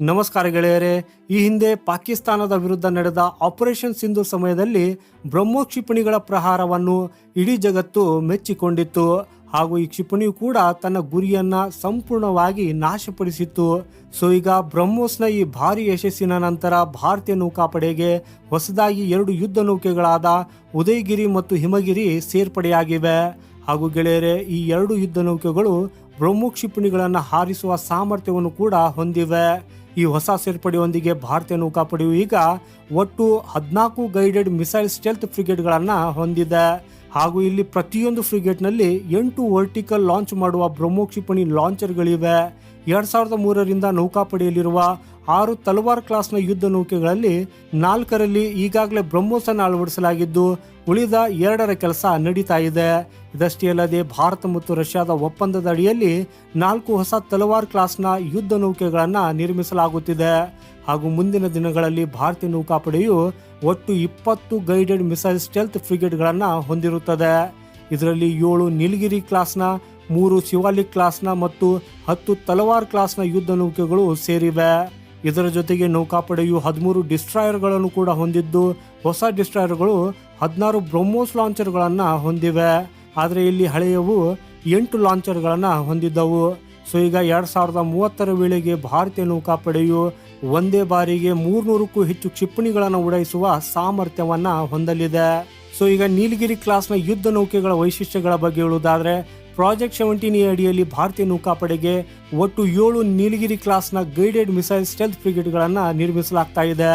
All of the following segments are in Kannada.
ನಮಸ್ಕಾರ ಗೆಳೆಯರೇ. ಈ ಹಿಂದೆ ಪಾಕಿಸ್ತಾನದ ವಿರುದ್ಧ ನಡೆದ ಆಪರೇಷನ್ ಸಿಂಧು ಸಮಯದಲ್ಲಿ ಬ್ರಹ್ಮೋ ಕ್ಷಿಪಣಿಗಳ ಪ್ರಹಾರವನ್ನು ಇಡೀ ಜಗತ್ತು ಮೆಚ್ಚಿಕೊಂಡಿತ್ತು. ಹಾಗೂ ಈ ಕ್ಷಿಪಣಿಯು ಕೂಡ ತನ್ನ ಗುರಿಯನ್ನ ಸಂಪೂರ್ಣವಾಗಿ ನಾಶಪಡಿಸಿತ್ತು. ಸೊ, ಈಗ ಬ್ರಹ್ಮೋಸ್ನ ಈ ಭಾರಿ ಯಶಸ್ಸಿನ ನಂತರ ಭಾರತೀಯ ನೌಕಾಪಡೆಗೆ ಹೊಸದಾಗಿ ಎರಡು ಯುದ್ಧ ನೌಕೆಗಳಾದ ಉದಯಗಿರಿ ಮತ್ತು ಹಿಮಗಿರಿ ಸೇರ್ಪಡೆಯಾಗಿವೆ. ಹಾಗೂ ಗೆಳೆಯರೆ, ಈ ಎರಡು ಯುದ್ಧ ನೌಕೆಗಳು ಬ್ರಹ್ಮೋ ಕ್ಷಿಪಣಿಗಳನ್ನು ಹಾರಿಸುವ ಸಾಮರ್ಥ್ಯವನ್ನು ಕೂಡ ಹೊಂದಿವೆ. ಈ ಹೊಸ ಸೇರ್ಪಡೆಯೊಂದಿಗೆ ಭಾರತೀಯ ನೌಕಾಪಡೆಯು ಈಗ ಒಟ್ಟು ಹದಿನಾಲ್ಕು ಗೈಡೆಡ್ ಮಿಸೈಲ್ ಸ್ಟೆಲ್ತ್ ಫ್ರಿಗೇಟ್ಗಳನ್ನು ಹೊಂದಿದೆ. ಹಾಗೂ ಇಲ್ಲಿ ಪ್ರತಿಯೊಂದು ಫ್ರಿಗೇಟ್ನಲ್ಲಿ ಎಂಟು ವರ್ಟಿಕಲ್ ಲಾಂಚ್ ಮಾಡುವ ಬ್ರಹ್ಮೋ ಕ್ಷಿಪಣಿ ಲಾಂಚರ್ಗಳಿವೆ. ಎರಡ್ ಸಾವಿರದ ಮೂರರಿಂದ ನೌಕಾಪಡೆಯಲ್ಲಿರುವ ಆರು ತಲವಾರ್ ಕ್ಲಾಸ್ನ ಯುದ್ಧ ನೌಕೆಗಳಲ್ಲಿ ನಾಲ್ಕರಲ್ಲಿ ಈಗಾಗಲೇ ಬ್ರಹ್ಮೋಸ್ ಅನ್ನು ಅಳವಡಿಸಲಾಗಿದ್ದು, ಉಳಿದ ಎರಡರ ಕೆಲಸ ನಡೀತಾ ಇದೆ. ಇದಷ್ಟೇ ಅಲ್ಲದೆ ಭಾರತ ಮತ್ತು ರಷ್ಯಾದ ಒಪ್ಪಂದದ ಅಡಿಯಲ್ಲಿ ನಾಲ್ಕು ಹೊಸ ತಲವಾರ್ ಕ್ಲಾಸ್ನ ಯುದ್ಧ ನೌಕೆಗಳನ್ನು ನಿರ್ಮಿಸಲಾಗುತ್ತಿದೆ. ಹಾಗೂ ಮುಂದಿನ ದಿನಗಳಲ್ಲಿ ಭಾರತೀಯ ನೌಕಾಪಡೆಯು ಒಟ್ಟು ಇಪ್ಪತ್ತು ಗೈಡೆಡ್ ಮಿಸೈಲ್ ಸ್ಟೆಲ್ತ್ ಫ್ರಿಗೇಟ್ಗಳನ್ನು ಹೊಂದಿರುತ್ತದೆ. ಇದರಲ್ಲಿ ಏಳು ನೀಲಗಿರಿ ಕ್ಲಾಸ್ನ, ಮೂರು ಶಿವಾಲಿಕ್ ಕ್ಲಾಸ್ನ ಮತ್ತು ಹತ್ತು ತಲವಾರ್ ಕ್ಲಾಸ್ನ ಯುದ್ಧ ನೌಕೆಗಳು ಸೇರಿವೆ. ಇದರ ಜೊತೆಗೆ ನೌಕಾಪಡೆಯು ಹದಿಮೂರು ಡಿಸ್ಟ್ರಾಯರ್ಗಳನ್ನು ಕೂಡ ಹೊಂದಿದ್ದು, ಹೊಸ ಡಿಸ್ಟ್ರಾಯರ್ಗಳು ಹದಿನಾರು ಬ್ರಹ್ಮೋಸ್ ಲಾಂಚರ್ಗಳನ್ನು ಹೊಂದಿವೆ. ಆದರೆ ಇಲ್ಲಿ ಹಳೆಯವು ಎಂಟು ಲಾಂಚರ್ಗಳನ್ನು ಹೊಂದಿದ್ದವು. ಸೊ, ಈಗ ಎರಡು ಸಾವಿರದ ಮೂವತ್ತರ ವೇಳೆಗೆ ಭಾರತೀಯ ನೌಕಾಪಡೆಯು ಒಂದೇ ಬಾರಿಗೆ ಮೂರ್ನೂರಕ್ಕೂ ಹೆಚ್ಚು ಕ್ಷಿಪಣಿಗಳನ್ನು ಉಡಾಯಿಸುವ ಸಾಮರ್ಥ್ಯವನ್ನ ಹೊಂದಲಿದೆ. ಸೊ ಈಗ ನೀಲಗಿರಿ ಕ್ಲಾಸ್ನ ಯುದ್ಧ ನೌಕೆಗಳ ವೈಶಿಷ್ಟ್ಯಗಳ ಬಗ್ಗೆ ಹೇಳುವುದಾದ್ರೆ ಪ್ರಾಜೆಕ್ಟ್ ಸೆವೆಂಟೀನ್ ಅಡಿಯಲ್ಲಿ ಭಾರತೀಯ ನೌಕಾಪಡೆಗೆ ಒಟ್ಟು ಏಳು ನೀಲಗಿರಿ ಕ್ಲಾಸ್ನ ಗೈಡೆಡ್ ಮಿಸೈಲ್ ಸ್ಟೆಲ್ತ್ ಫ್ರಿಗೇಟ್ಗಳನ್ನು ನಿರ್ಮಿಸಲಾಗ್ತಾ ಇದೆ.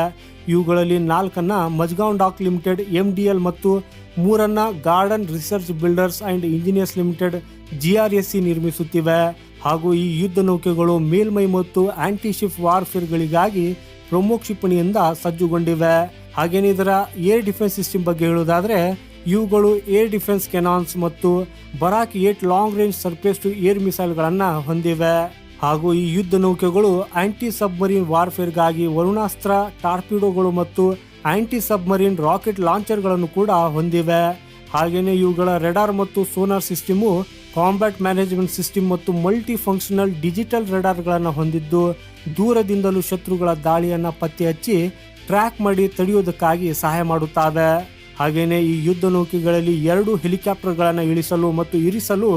ಇವುಗಳಲ್ಲಿ ನಾಲ್ಕನ್ನ Mazagon dock limited M D L ಮತ್ತು ಮೂರನ್ನ garden research builders and engineers limited G R S E ನಿರ್ಮಿಸುತ್ತಿವೆ. ಹಾಗೂ ಈ ಯುದ್ಧ ನೌಕೆಗಳು ಮೇಲ್ಮೈ ಮತ್ತು ಆಂಟಿ ಶಿಪ್ ವಾರ್ಫೇರ್ಗಳಿಗಾಗಿ ಪ್ರಮುಖ ಕ್ಷಿಪಣಿಯಿಂದ ಸಜ್ಜುಗೊಂಡಿವೆ. ಹಾಗೇನೇ ಇದರ ಏರ್ ಡಿಫೆನ್ಸ್ ಸಿಸ್ಟಮ್ ಬಗ್ಗೆ ಹೇಳುವುದಾದ್ರೆ, ಇವುಗಳು ಏರ್ ಡಿಫೆನ್ಸ್ ಕೆನಾನ್ಸ್ ಮತ್ತು Barak eight long range surface to air ಮಿಸೈಲ್ಗಳನ್ನು ಹೊಂದಿವೆ. ಹಾಗೂ ಈ ಯುದ್ಧ ನೌಕೆಗಳು ಆಂಟಿ ಸಬ್ಮರೀನ್ ವಾರ್ಫೇರ್ಗಾಗಿ ವರುಣಾಸ್ತ್ರ ಟಾರ್ಪಿಡೋಗಳು ಮತ್ತು ಆಂಟಿ ಸಬ್ಮರೀನ್ ರಾಕೆಟ್ ಲಾಂಚರ್ಗಳನ್ನು ಕೂಡ ಹೊಂದಿವೆ. ಹಾಗೆಯೇ ಇವುಗಳ ರೆಡಾರ್ ಮತ್ತು sonar system combat management system ಮತ್ತು ಮಲ್ಟಿ ಫಂಕ್ಷನಲ್ ಡಿಜಿಟಲ್ ರೆಡಾರ್ಗಳನ್ನು ಹೊಂದಿದ್ದು, ದೂರದಿಂದಲೂ ಶತ್ರುಗಳ ದಾಳಿಯನ್ನು ಪತ್ತೆ ಹಚ್ಚಿ ಟ್ರ್ಯಾಕ್ ಮಾಡಿ ತಡೆಯುವುದಕ್ಕಾಗಿ ಸಹಾಯ ಮಾಡುತ್ತವೆ. ಹಾಗೆಯೇ ಈ ಯುದ್ಧ ನೌಕೆಗಳಲ್ಲಿ ಎರಡು ಹೆಲಿಕಾಪ್ಟರ್ಗಳನ್ನು ಇಳಿಸಲು ಮತ್ತು ಇರಿಸಲು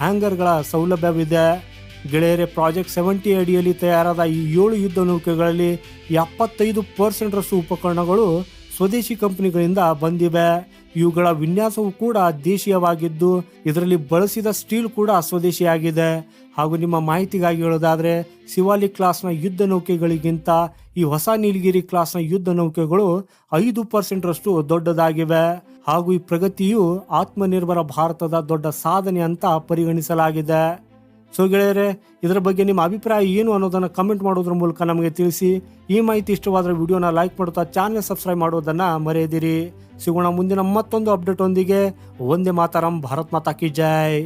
ಹ್ಯಾಂಗರ್ಗಳ ಸೌಲಭ್ಯವಿದೆ. ಗೆಳೆಯರೆ, ಪ್ರಾಜೆಕ್ಟ್ ಸೆವೆಂಟಿ ಅಡಿಯಲ್ಲಿ ತಯಾರಾದ ಈ ಏಳು ಯುದ್ಧ ನೌಕೆಗಳಲ್ಲಿ ಎಪ್ಪತ್ತೈದು ಪರ್ಸೆಂಟ್ರಷ್ಟು ಉಪಕರಣಗಳು ಸ್ವದೇಶಿ ಕಂಪನಿಗಳಿಂದ ಬಂದಿವೆ. ಇವುಗಳ ವಿನ್ಯಾಸವು ಕೂಡ ದೇಶೀಯವಾಗಿದ್ದು, ಇದರಲ್ಲಿ ಬಳಸಿದ ಸ್ಟೀಲ್ ಕೂಡ ಸ್ವದೇಶಿಯಾಗಿದೆ. ಹಾಗೂ ನಿಮ್ಮ ಮಾಹಿತಿಗಾಗಿ ಹೇಳೋದಾದರೆ ಶಿವಾಲಿ ಕ್ಲಾಸ್ನ ಯುದ್ಧ ನೌಕೆಗಳಿಗಿಂತ ಈ ಹೊಸ ನೀಲಗಿರಿ ಕ್ಲಾಸ್ನ ಯುದ್ಧ ನೌಕೆಗಳು ಐದು ಪರ್ಸೆಂಟ್ರಷ್ಟು ದೊಡ್ಡದಾಗಿವೆ. ಹಾಗೂ ಈ ಪ್ರಗತಿಯು ಆತ್ಮನಿರ್ಭರ ಭಾರತದ ದೊಡ್ಡ ಸಾಧನೆ ಅಂತ ಪರಿಗಣಿಸಲಾಗಿದೆ. ಸೊ ಗೆಳೆಯರೆ, ಇದರ ಬಗ್ಗೆ ನಿಮ್ಮ ಅಭಿಪ್ರಾಯ ಏನು ಅನ್ನೋದನ್ನು ಕಮೆಂಟ್ ಮಾಡೋದ್ರ ಮೂಲಕ ನಮಗೆ ತಿಳಿಸಿ. ಈ ಮಾಹಿತಿ ಇಷ್ಟವಾದರೆ ವಿಡಿಯೋನ ಲೈಕ್ ಮಾಡುತ್ತಾ ಚಾನೆಲ್ ಸಬ್ಸ್ಕ್ರೈಬ್ ಮಾಡೋದನ್ನು ಮರೆಯದಿರಿ. ಸಿಗೋಣ ಮುಂದಿನ ಮತ್ತೊಂದು ಅಪ್ಡೇಟ್ ಒಂದಿಗೆ. ಒಂದೇ ಮಾತಾರಂ, ಭಾರತ್ ಮಾತಾ ಕಿ ಜೈ.